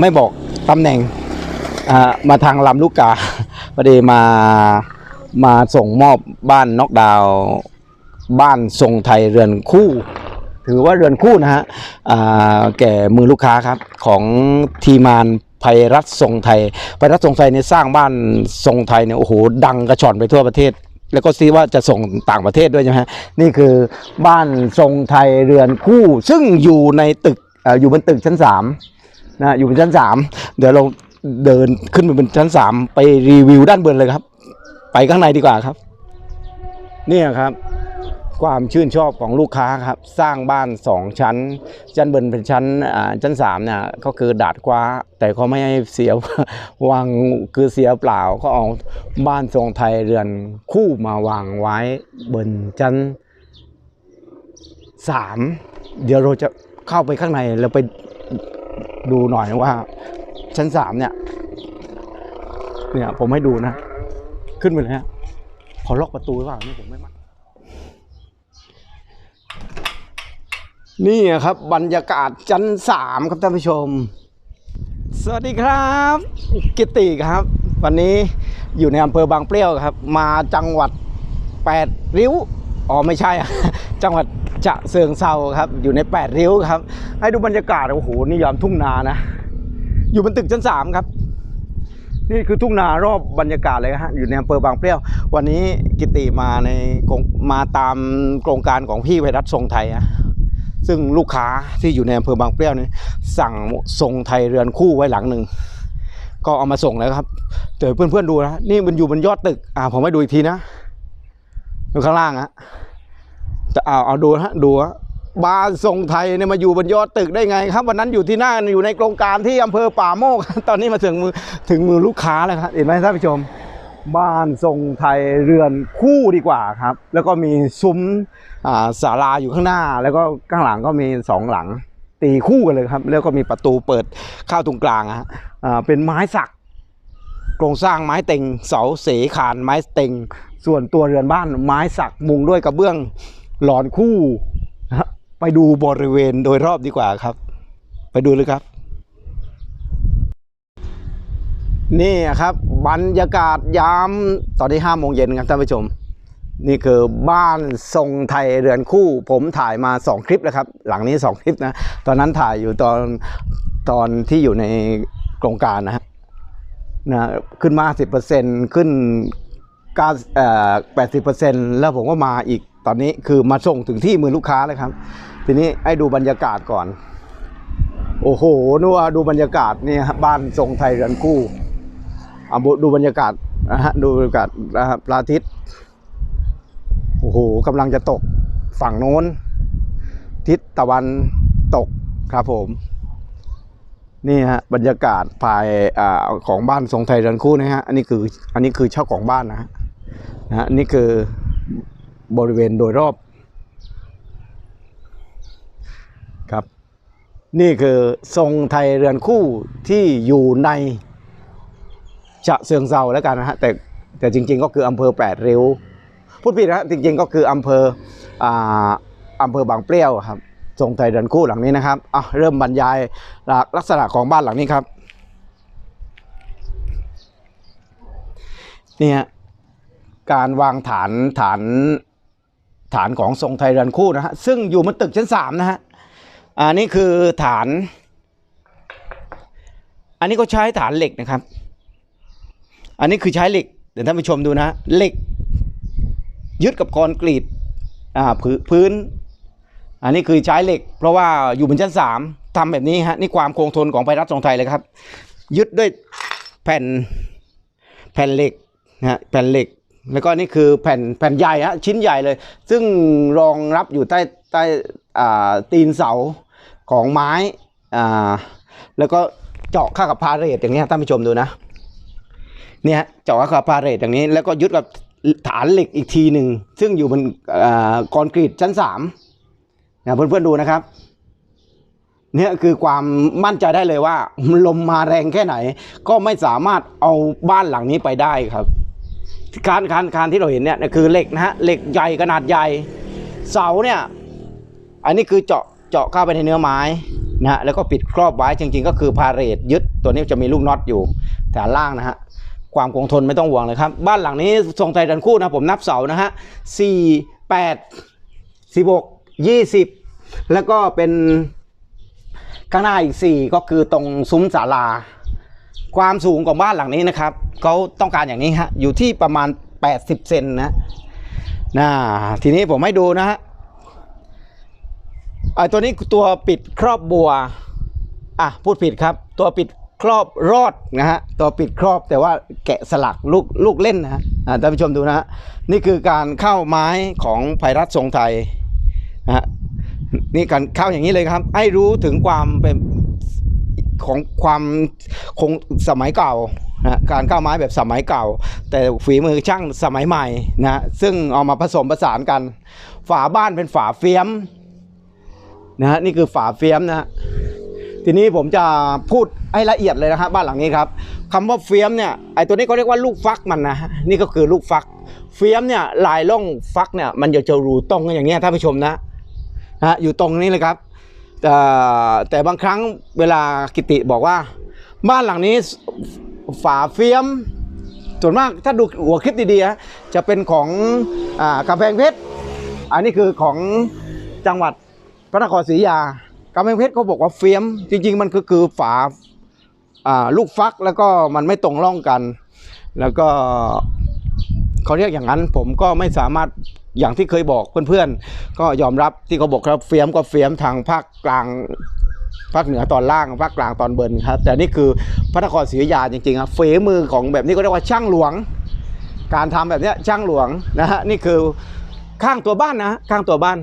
ไม่บอกตำแหน่งมาทางลำลูกกาพอดีมามาส่งมอบบ้านนอกดาวบ้านทรงไทยเรือนคู่ ถือว่าเรือนคู่นะฮะแก่มือลูกค้าครับของทีมานภัยรัฐทรงไทยภัยรัฐทรงไทยเนี่ยสร้างบ้านทรงไทยเนี่ยโอ้โหดังกระชอนไปทั่วประเทศ แล้วก็ซีว่าจะส่งต่างประเทศด้วยใช่ไหมฮะนี่คือบ้านทรงไทยเรือนคู่ ซึ่งอยู่ในตึกอออยู่บนตึกชั้นสาม นะอยู่บนชั้นสามเดี๋ยวเราเดินขึ้นไปบนชั้นสามไปรีวิวด้านบนเลยครับ ไปข้างในดีกว่าครับ เนี่ยครับ ความชื่นชอบของลูกค้าครับ สร้างบ้านสองชั้น ชั้นบนเป็นชั้นอ่าชั้นสามเนี่ยก็คือดาดฟ้า แต่เขาไม่ให้เสียวางคือเสียเปล่าเขาเอาบ้านทรงไทยเรือนคู่มาวางไว้บนชั้นสามเดี๋ยวเราจะเข้าไปข้างในแล้วไป ดูหน่อยว่า ชั้นสามเนี่ย เนี่ย ผมให้ดูนะ ขึ้นไปเลยฮะเขาล็อกประตูหรือเปล่านี่ผมไม่มั่นนี่ครับ บรรยากาศชั้นสามครับท่านผู้ชม สวัสดีครับ กิติครับ วันนี้อยู่ในอำเภอบางเปรี้ยวครับ มาจังหวัดแปดริ้ว อ๋อไม่ใช่ จังหวัด จะเซิงเซาครับ อยู่ในแปดริ้วครับ ให้ดูบรรยากาศโอ้โหนี่ยามทุ่งนานะ อยู่บนตึกชั้นสามครับ นี่คือทุ่งนารอบบรรยากาศเลยฮะอยู่ในอำเภอบางเปรี้ยว วันนี้กิติมาในมาตามโครงการของพี่ไวรัสทรงไทยอะซึ่งลูกค้าที่อยู่ในอำเภอบางเปรี้ยวนี่สั่งทรงไทยเรือนคู่ไว้หลังหนึ่งก็เอามาส่งแล้วครับเดี๋ยวเพื่อนๆดูนะนี่มันอยู่บนยอดตึก อ่าผมให้ดูอีกทีนะดูข้างล่างฮะ จะเอาเอาดูฮะดูฮะบ้านทรงไทยเนี่ยมาอยู่บนยอดตึกได้ไงครับ วันนั้นอยู่ที่หน้าอยู่ในโครงการที่อำเภอป่าโมก ตอนนี้มาถึงมือถึงมือลูกค้าแล้วครับเห็นไหมท่านผู้ชม บ้านทรงไทยเรือนคู่ดีกว่าครับ แล้วก็มีซุ้มศาลาอยู่ข้างหน้า แล้วก็ข้างหลังก็มีสองหลัง ตีคู่กันเลยครับ แล้วก็มีประตูเปิดเข้าตรงกลางฮะเป็นไม้สักโครงสร้างไม้เต็งเสาเสขานไม้เต็งส่วนตัวเรือนบ้านไม้สักมุงด้วยกระเบื้อง หลอนคู่นะฮะไปดูบริเวณโดยรอบดีกว่าครับ ไปดูเลยครับ นี่ครับบรรยากาศยามตอนนี้ห้าโมงเย็นครับท่านผู้ชม นี่คือบ้านทรงไทยเรือนคู่ ผมถ่ายมา 2 คลิปแล้วครับ หลังนี้ 2 คลิปนะ ตอนนั้นถ่ายอยู่ตอนตอนที่อยู่ในโครงการนะฮะนะขึ้นมา 10%ขึ้น9เอ่อ80%แล้วผมก็มาอีก ตอนนี้คือมาส่งถึงที่มือลูกค้าเลยครับ ทีนี้ให้ดูบรรยากาศก่อน โอ้โหนัวาดูบรรยากาศนี่บ้านทรงไทยเรือนคู่อะบุดูบรรยากาศนะฮะดูบรรยากาศนะฮะพระอาทิตย์โอ้โหกำลังจะตกฝั่งโน้น ทิศตะวันตกครับผม นี่ฮะบรรยากาศภายอ่าของบ้านทรงไทยเรือนคู่นะฮะอันนี้คืออันนี้คือเช่าของบ้านนะฮะนะฮะนี่คือ บริเวณโดยรอบครับ นี่คือทรงไทยเรือนคู่ที่อยู่ในฉะเชิงเซาแล้วกันนะฮะแต่แต่จริง ๆ ก็คืออำเภอแปดริ้วพูดผิดนะฮะจริงๆก็คืออำเภออ่าอำเภอบางเปรี้ยวครับทรงไทยเดินคู่หลังนี้นะครับอะเริ่มบรรยายลักษณะของบ้านหลังนี้ครับเนี่ฮะการวางฐานฐาน ฐานของทรงไทยเรือนคู่นะฮะซึ่งอยู่บนตึกชั้นสามนะฮะอันนี้คือฐาน อันนี้ก็ใช้ฐานเหล็กนะครับ อันนี้คือใช้เหล็กเดี๋ยวท่านผู้ชมดูนะเหล็ก ยึดกับคอนกรีตอ่าพื้น อันนี้คือใช้เหล็ก เพราะว่าอยู่บนชั้นสามทำแบบนี้ฮะนี่ความคงทนของไพรัฐทรงไทยเลยครับ ยึดด้วยแผ่นแผ่นเหล็กนะฮะแผ่นเหล็ก แล้วก็นี่คือแผ่นแผ่นใหญ่ฮะชิ้นใหญ่เลย ซึ่งรองรับอยู่ใต้ใต้ตีนเสาของไม้อ่าแล้วก็เจาะเข้ากับพาเรทอย่างเงี้ท่านผู้ชมดูนะเนี่ยเจาะเข้ากับพาเรทอย่างนี้ แล้วก็ยึดกับฐานเหล็กอีกทีหนึ่งซึ่งอยู่บนคอนกรีตชั้นสามนะเพื่อนๆดูนะครับเนี่ยคือความมั่นใจได้เลยว่าลมมาแรงแค่ไหน ก็ไม่สามารถเอาบ้านหลังนี้ไปได้ครับ การการการที่เราเห็นเนี่ยคือเหล็กนะฮะเหล็กใหญ่ขนาดใหญ่เสาเนี่ยอันนี้คือเจาะเจาะเข้าไปในเนื้อไม้นะฮะแล้วก็ปิดครอบไว้จริง ๆ ก็คือพาเรทยึดตัวนี้จะมีลูกน็อตอยู่แถวล่างนะฮะความคงทนไม่ต้องห่วงเลยครับ บ้านหลังนี้ทรงไทยดันคู่นะผมนับเสานะฮะสี่แปดสิบหกยี่สิบแล้วก็เป็นข้างหน้าอีกสี่ก็คือตรงซุ้มศาลา ความสูงของบ้านหลังนี้นะครับเขาต้องการอย่างนี้ฮะอยู่ที่ประมาณ 80 เซนนะนะทีนี้ผมให้ดูนะฮะไอ้ตัวนี้ตัวปิดครอบบัวอะพูดผิดครับ ตัวปิดครอบรอดนะฮะตัวปิดครอบแต่ว่าแกะสลักลูกลูกเล่นนะฮะอะท่านผู้ชมดูนะฮะนี่คือการเข้าไม้ของไพรัตทรงไทยนะฮะนี่การเข้าอย่างนี้เลยครับ ให้รู้ถึงความเป็น ของความคงสมัยเก่านะการก้าวไม้แบบสมัยเก่า แต่ฝีมือช่างสมัยใหม่นะซึ่งเอามาผสมผสานกัน ฝาบ้านเป็นฝาเฟียมนะฮะนี่คือฝาเฟียมนะฮะทีนี้ผมจะพูดให้ละเอียดเลยนะครับบ้านหลังนี้ครับคำว่าเฟียมเนี่ยไอตัวนี้เขาเรียกว่าลูกฟักมันนะนี่ก็คือลูกฟัก เฟียมเนี่ยลายล่องฟักเนี่ยมันจะจะรูตรงอย่างเงี้ยท่านผู้ชมนะนะฮะอยู่ตรงนี้เลยครับ แต่บางครั้งเวลากิติบอกว่า บ้านหลังนี้ฝาเฟียม ส่วนมากถ้าดูหัวคลิปดีๆนะจะเป็นของอากำแพงเพชรอันนี้คือของจังหวัดพระนครศรีอยุธยากำแพงเพชรเขาบอกว่าเฟียม จริง ๆ มันคือฝาอ่าลูกฟักแล้วก็มันไม่ตรงร่องกัน แล้วก็เขาเรียกอย่างนั้นผมก็ไม่สามารถ อย่างที่เคยบอกเพื่อนๆ ก็ยอมรับที่เขาบอกครับเฟียมก็เฟียมทางภาคกลางภาคเหนือตอนล่างภาคกลางตอนบนครับ แต่นี่คือพระนครศรีอยุธยาจริงๆครับฝีมือของแบบนี้ก็เรียกว่าช่างหลวง การทำแบบนี้ช่างหลวงนะฮะนี่คือข้างตัวบ้านนะฮะข้างตัวบ้าน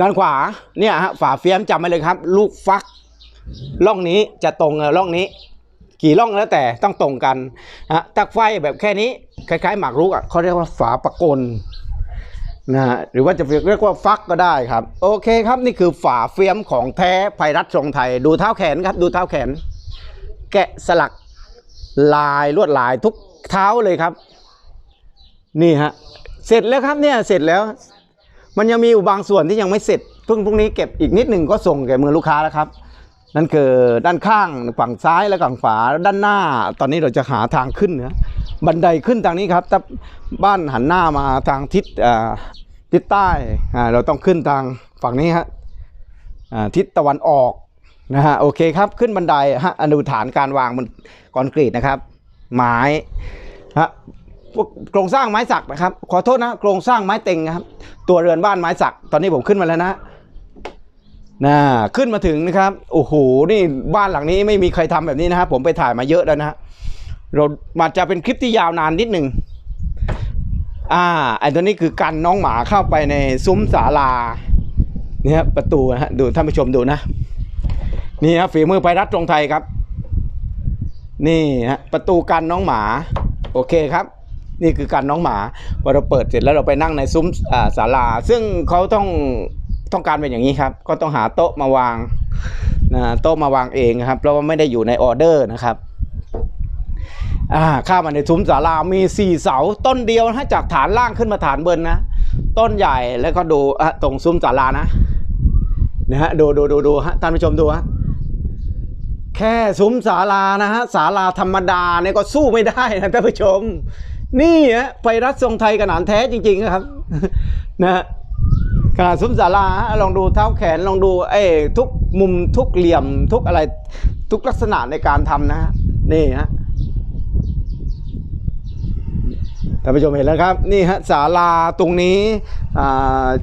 ด้านขวาเนี่ยฮะฝาเฟียมจำไว้เลยครับ ลูกฟักล่องนี้จะตรงล่องนี้ กี่ล่องแล้วแต่ต้องตรงกันนะฮะตักไฟแบบแค่นี้คล้ายๆ หมากรุกอะเขาเรียกว่าฝาปะกลนะฮะหรือว่าจะเรียกว่าฟักก็ได้ครับ โอเคครับนี่คือฝาเฟียมของแท้ไพรัตทรงไทย ดูเท้าแขนครับ ดูเท้าแขน แกะสลักลายลวดลายทุกเท้าเลยครับ นี่ฮะเสร็จแล้วครับเนี่ยเสร็จแล้ว มันยังมีอยู่บางส่วนที่ยังไม่เสร็จเพิ่งพรุ่งนี้เก็บอีกนิดหนึ่งก็ส่งแก่มือลูกค้าแล้วครับ นั่นคือด้านข้างฝั่งซ้ายและฝั่งขวาด้านหน้า ตอนนี้เราจะหาทางขึ้นนะบันไดขึ้นทางนี้ครับถ้าบ้านหันหน้ามาทางทิศอ่าทิศใต้เราต้องขึ้นทางฝั่งนี้ฮะอ่าทิศตะวันออกนะฮะโอเคครับขึ้นบันไดฮะอนุฐานการวางบนคอนกรีตนะครับ ไม้ฮะพวกโครงสร้างไม้สักนะครับ ขอโทษนะโครงสร้างไม้เต็งนะครับ ตัวเรือนบ้านไม้สัก ตอนนี้ผมขึ้นมาแล้วนะ นะขึ้นมาถึงนะครับโอ้โหนี่บ้านหลังนี้ไม่มีใครทำแบบนี้นะครับผมไปถ่ายมาเยอะแล้วนะฮะเรามาจะเป็นคลิปที่ยาวนานนิดหนึ่งอ่าไอ้ตัวนี้คือกันน้องหมาเข้าไปในซุ้มศาลาเนี่ยครับประตูนะฮะดูท่านผู้ชมดูนะ นี่ครับฝีมือไพรัตตรงไทยครับ นี่ฮะประตูกันน้องหมา โอเคครับ นี่คือการน้องหมาพอเราเปิดเสร็จแล้วเราไปนั่งในซุ้มศาลา ซึ่งเขาต้อง ต้องการเป็นอย่างนี้ครับ ก็ต้องหาโต๊ะมาวางนะโต๊ะมาวางเองครับเพราะว่าไม่ได้อยู่ในออเดอร์นะครับอ่าข้ามาในซุ้มศาลามีสี่เสาต้นเดียวนะจากฐานล่างขึ้นมาฐานบนนะ ต้นใหญ่แล้วก็ดูอะตรงซุ้มศาลานะนะฮะดูดูดูดูฮะท่านผู้ชมดูฮะแค่ซุ้มศาลานะฮะศาลาธรรมดาเนี่ยก็สู้ไม่ได้นะท่านผู้ชม นี่ฮะไพรัตทรงไทยขนาดแท้จริงๆครับนะ ฮะขนาดซุ้มศาลาฮะลองดูเท้าแขนลองดูเอ้ทุกมุมทุกเหลี่ยมทุกอะไรทุกลักษณะในการทำนะฮะนี่ฮะท่านผู้ชมเห็นแล้วครับนี่ฮะศาลาตรงนี้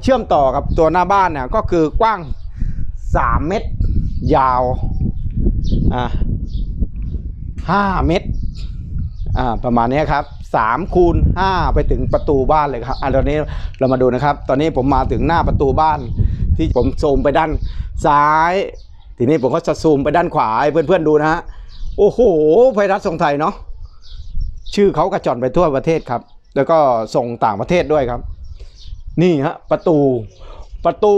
เชื่อมต่อกับตัวหน้าบ้านเนี่ยก็คือกว้าง 3 เมตร ยาวอ่าห้าเมตรอ่าประมาณนี้ครับ สามคูณห้าไปถึงประตูบ้านเลยครับอันตอนนี้เรามาดูนะครับ ตอนนี้ผมมาถึงหน้าประตูบ้าน ที่ผมซูมไปด้านซ้าย ทีนี้ผมก็จะซูมไปด้านขวาให้เพื่อนๆดูนะฮะโอ้โหไพรัตทรงไทยเนาะชื่อเขากระจอนไปทั่วประเทศครับ แล้วก็ส่งต่างประเทศด้วยครับ นี่ฮะประตูประตู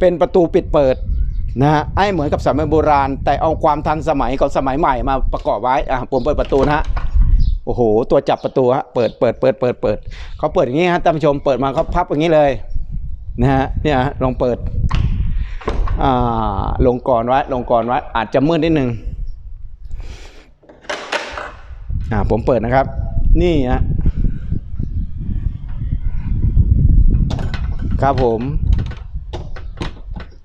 เป็นประตูปิดเปิดนะฮะให้เหมือนกับสมัยโบราณ แต่เอาความทันสมัยของสมัยใหม่มาประกอบไว้อะผมเปิดประตูนะฮะ โอ้โห ตัวจับประตูฮะเปิดเปิดเปิดเปิดเปิดเขาเปิดอย่างงี้ฮะท่านผู้ชมเปิดมาเขาพับอย่างนี้เลยนะฮะเนี่ยฮะลองเปิดอ่าลงก่อนไว้ลงก่อนไว้อาจจะมืดนิดนึงอ่าผมเปิดนะครับ นี่ฮะครับผม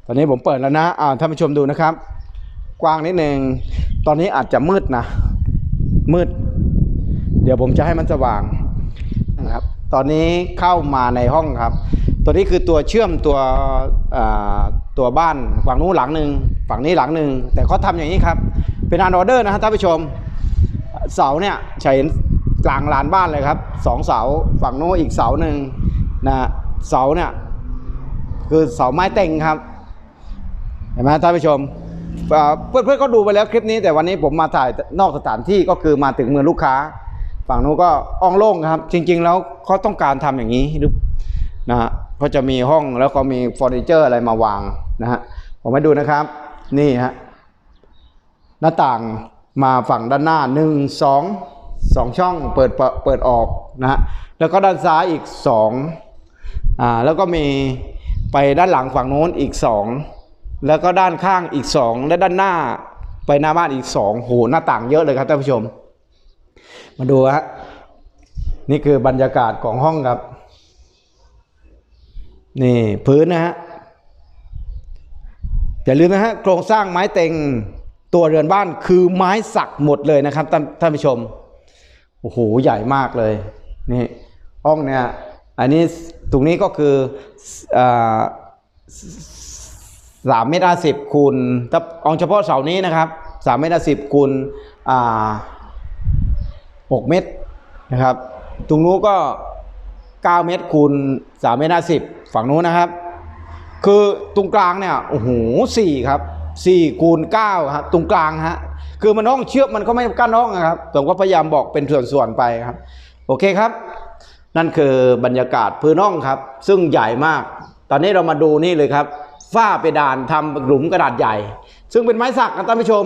ตอนนี้ผมเปิดแล้วนะอ่าท่านผู้ชมดูนะครับ กว้างนิดนึงตอนนี้อาจจะมืดนะ มืด เดี๋ยวผมจะให้มันสว่างนะครับตอนนี้เข้ามาในห้องครับ ตัวนี้คือตัวเชื่อมตัวตัวบ้านฝั่งนู้นหลังหนึ่งฝั่งนี้หลังหนึ่งแต่เขาทำอย่างนี้ครับ เป็นอันออเดอร์นะครับท่านผู้ชมเสาเนี่ยจะเห็นกลางลานบ้านเลยครับสองเสาฝั่งโน้นอีกเสาหนึ่งนะเสาเนี่ยคือเสาไม้เต็งครับเห็นไหมท่านผู้ชมเพื่อนเพื่อนๆก็ดูไปแล้วคลิปนี้แต่วันนี้ผมมาถ่ายนอกสถานที่ก็คือมาถึงเมืองลูกค้า ฝั่งนู้นก็อ่องโล่งครับ จริง ๆ แล้วเขาต้องการทำอย่างนี้หรือนะฮะก็จะมีห้องแล้วก็มีเฟอร์นิเจอร์อะไรมาวางนะฮะผมมาดูนะครับ นี่ฮะหน้าต่างมาฝั่งด้านหน้าหนึ่งสองสองช่องเปิดเปิดเปิดออกนะฮะแล้วก็ด้านซ้ายอีกสองอ่าแล้วก็มีไปด้านหลังฝั่งโน้นอีกสองแล้วก็ด้านข้างอีกสองและด้านหน้าไปหน้าบ้านอีกสองโหหน้าต่างเยอะเลยครับท่านผู้ชม มาดูฮะนี่คือบรรยากาศของห้องครับ นี่พื้นนะฮะอย่าลืมนะฮะโครงสร้างไม้เต็งตัวเรือนบ้านคือไม้สักหมดเลยนะครับท่านท่านผู้ชมโอ้โหใหญ่มากเลยนี่ห้องเนี่ยอันนี้ตรงนี้ก็คือสามเมตรห้าสิบคูณถ้าเอาเฉพาะเสานี้นะครับสามเมตรห้าสิบคูณอ่า หกเมตรนะครับ ตรงนู้นก็เก้าเมตรคูณสามเมตรห้าสิบฝั่งนู้นนะครับ คือตรงกลางเนี่ยโอ้โหสี่ครับสี่คูณเก้าครับตรงกลางฮะคือมันห้องเชื่อมมันก็ไม่กั้นห้องนะครับผมก็พยายามบอกเป็นส่วนๆไปครับ โอเคครับ นั่นคือบรรยากาศพื้นห้องครับ ซึ่งใหญ่มาก ตอนนี้เรามาดูนี่เลยครับฝ้าเพดานทำหลุมกระดาษใหญ่ ซึ่งเป็นไม้สักนะท่านผู้ชม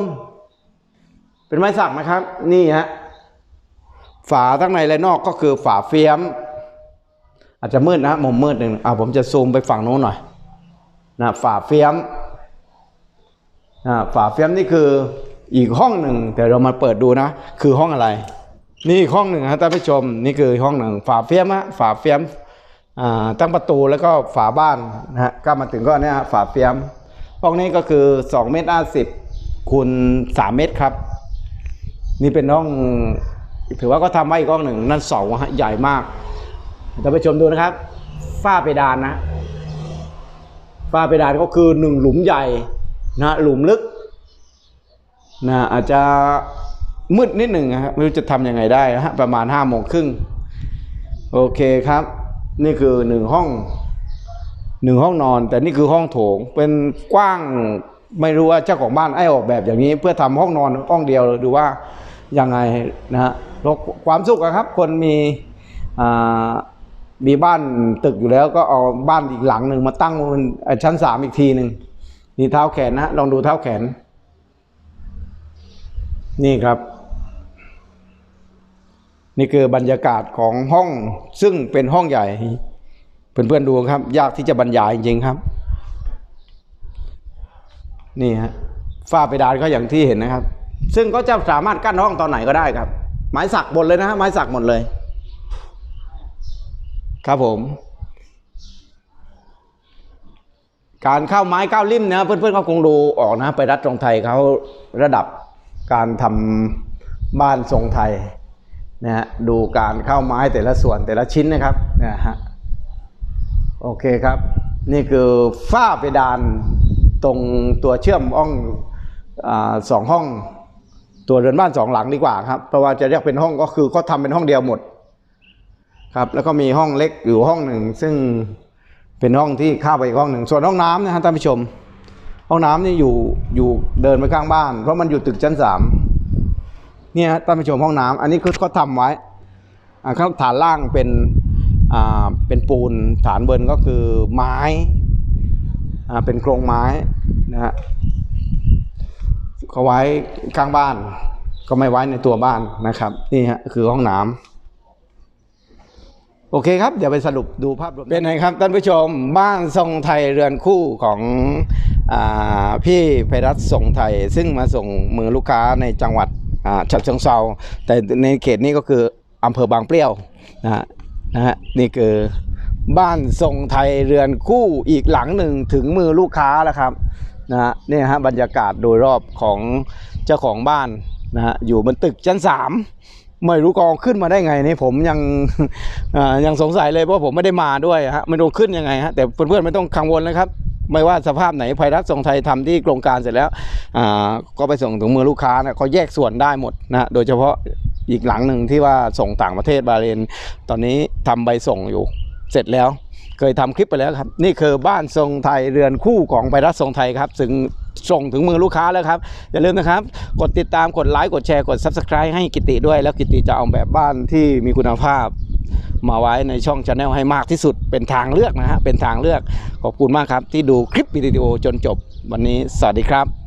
เป็นไม้สักนะครับ นี่ฮะ ฝาทั้งในและนอกก็คือฝาเฟียม อาจจะมืดนะมุมมืดหนึ่งอ่าผมจะซูมไปฝั่งโน้นหน่อยนะฝาเฟียมอ่าฝาเฟียมนี่คืออีกห้องหนึ่งแต่เรามาเปิดดูนะ คือห้องอะไร นี่อีกห้องหนึ่งฮะท่านผู้ชมนี่คือห้องหนึ่งฝาเฟียมฮะฝาเฟียมอ่าตั้งประตูแล้วก็ฝาบ้านนะฮะก็มาถึงก็เนี่ยฝาเฟียมห้องนี้ก็คือ2เมตร50คูณ3เมตรครับ นี่เป็นห้อง ถือว่าก็ทำไว้อีกห้องหนึ่งนั่นเสาฮะใหญ่มากท่านผู้ชมดูนะครับ ฝ้าเพดานนะ ฝ้าเพดานก็คือหนึ่งหลุมใหญ่นะหลุมลึกนะอาจจะมืดนิดหนึ่งนะครับไม่รู้จะทำยังไงได้นะฮะประมาณห้าโมงครึ่งโอเคครับ นี่คือหนึ่งห้องหนึ่งห้องนอน แต่นี่คือห้องโถงเป็นกว้างไม่รู้ว่าเจ้าของบ้านไอ้ออกแบบอย่างนี้ เพื่อทำห้องนอนห้องเดียวหรือว่า ยังไงนะฮะแล้วความสุขอะครับ คนมีอ่ามีบ้านตึกอยู่แล้วก็เอาบ้านอีกหลังหนึ่งมาตั้งบนเอ่อชั้นสามอีกทีหนึ่งนี่เท้าแขนนะลองดูเท้าแขน นี่ครับ นี่คือบรรยากาศของห้องซึ่งเป็นห้องใหญ่ เพื่อนๆดูครับ ยากที่จะบรรยายจริงๆครับ นี่ฮะฝ้าเพดานก็อย่างที่เห็นนะครับ ซึ่งก็จะสามารถกั้นห้องตอนไหนก็ได้ครับ ไม้สักหมดเลยนะฮะไม้สักหมดเลย ครับผม การเข้าไม้ก้าวลิ่มนะเพื่อนๆก็คงดูออกนะไปรัฐทรงไทยเขาระดับการทำบ้านทรงไทยนะฮะดูการเข้าไม้แต่ละส่วนแต่ละชิ้นนะครับนะฮะโอเคครับ นี่คือฝ้าเพดานตรงตัวเชื่อมห้องอสองห้อง ตัวเรือนบ้านสองหลังดีกว่าครับ เพราะว่าจะเรียกเป็นห้องก็คือเขาทำเป็นห้องเดียวหมดครับแล้วก็มีห้องเล็กอยู่ห้องหนึ่ง ซึ่งเป็นห้องที่เข้าไปอีกห้องหนึ่ง ส่วนห้องน้ำนะฮะท่านผู้ชม ห้องน้ำนี่อยู่อยู่เดินไปข้างบ้าน เพราะมันอยู่ตึกชั้นสามเนี่ยท่านผู้ชมห้องน้ำอันนี้คือเขาทำไว้ข้างฐานล่างเป็นอ่าเป็นปูนฐานบนก็คือไม้อ่าเป็นโครงไม้นะฮะ เขาไว้ข้างบ้าน ก็ไม่ไว้ในตัวบ้านนะครับ นี่ฮะคือห้องน้ำโอเคครับ เดี๋ยวไปสรุปดูภาพรวมเป็นไงครับท่านผู้ชมบ้านทรงไทยเรือนคู่ของอพี่ไพรัตน์ส่งไทย ซึ่งมาส่งมือลูกค้าในจังหวัดฉะเชิงเซาแต่ในเขตนี้ก็คืออำเภอบางเปรี้ยวนะฮะนะฮะนี่คือบ้านทรงไทยเรือนคู่อีกหลังหนึ่งถึงมือลูกค้าแล้วครับ นะฮะนี่ฮะบรรยากาศโดยรอบของเจ้าของบ้านนะฮะอยู่บนตึกชั้นสามไม่รู้กองขึ้นมาได้ไงนี่ผมยังยังสงสัยเลยเพราะผมไม่ได้มาด้วยฮะไม่รู้ขึ้นยังไงฮะแต่เพื่อนๆไม่ต้องกังวลนะครับ ไม่ว่าสภาพไหนไพรัตส่งไทยทำที่โครงการเสร็จแล้วก็ไปส่งถึงมือลูกค้านะเขาแยกส่วนได้หมดนะฮะโดยเฉพาะอีกหลังหนึ่งที่ว่าส่งต่างประเทศบาเรนตอนนี้ทำใบส่งอยู่เสร็จแล้ว เคยทำคลิปไปแล้วครับ นี่คือบ้านทรงไทยเรือนคู่ของไพรัตทรงไทยครับถึงส่งถึงมือลูกค้าแล้วครับ อย่าลืมนะครับ กดติดตามกดไลค์กดแชร์กด Subscribe ให้กิติด้วย แล้วกิติจะเอาแบบบ้านที่มีคุณภาพ มาไว้ในช่องชาแนลให้มากที่สุดเป็นทางเลือกนะฮะเป็นทางเลือกขอบคุณมากครับที่ดูคลิปวิดีโอจนจบวันนี้สวัสดีครับ